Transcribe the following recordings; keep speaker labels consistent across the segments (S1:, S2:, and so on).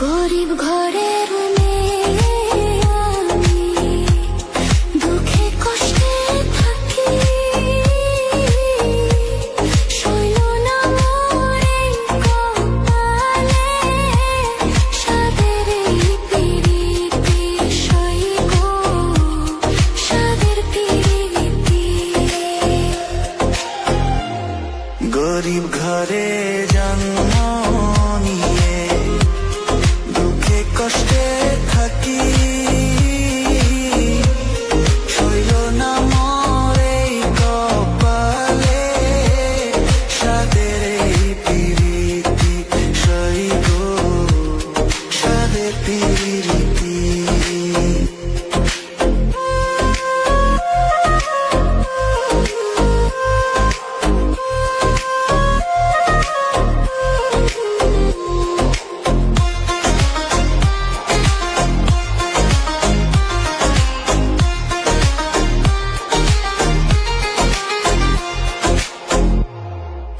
S1: গরিব ঘরের
S2: গরিব ঘরে জন্ম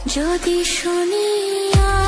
S1: যদি শুনিয়া